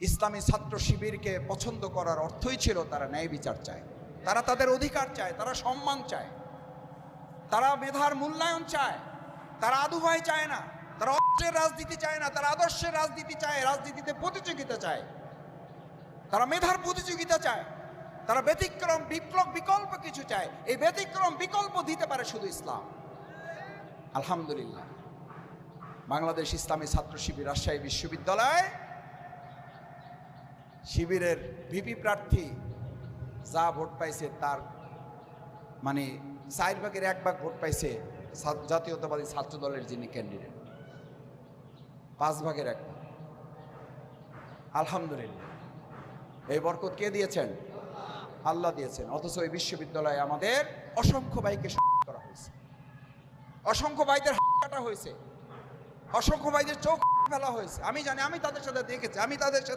ইসলামী ছাত্র শিবিরকে পছন্দ করার অর্থই ছিল তারা ন্যায় বিচার চায়। তারা তাদের অধিকার চায়, তারা সম্মান চায়। তারা মেধার মূল্যায়ন চায়। তারা আদুভাই চায় না। তারা অস্ত্রের রাজনীতি চায় না। তারা আদর্শের রাজনীতি চায়, রাজনীতিতে প্রতিযোগিতা চায়। তারা মেধার প্রতিযোগিতা চায়। তারা ব্যতিক্রম, বিপ্লব বিকল্প কিছু চায়। এই ব্যতিক্রম বিকল্প দিতে পারে শুধু ইসলাম। আলহামদুলিল্লাহ। বাংলাদেশ ইসলামী ছাত্র শিবির রাজশাহী বিশ্ববিদ্যালয় শিবিরের ভিপি প্রার্থী যা ভোট পাইছে তার মানে চার ভাগের এক ভাগ ভোট পাইছে জাতীয়তাবাদী ছাত্র দলের যিনি ক্যান্ডিডেট পাঁচ ভাগের এক। আলহামদুলিল্লাহ। এই বরকত কে দিয়েছেন? আল্লাহ দিয়েছেন। অথচ এই বিশ্ববিদ্যালয়ে আমাদের অসংখ্য ভাইকে করা হয়েছে। অসংখ্য ভাইদের কাটা হয়েছে। অসংখ্য ভাইদের চোখ ফেলা হয়েছে। আমি জানি, আমি তাদের সাথে দেখেছি, আমি তাদের সাথে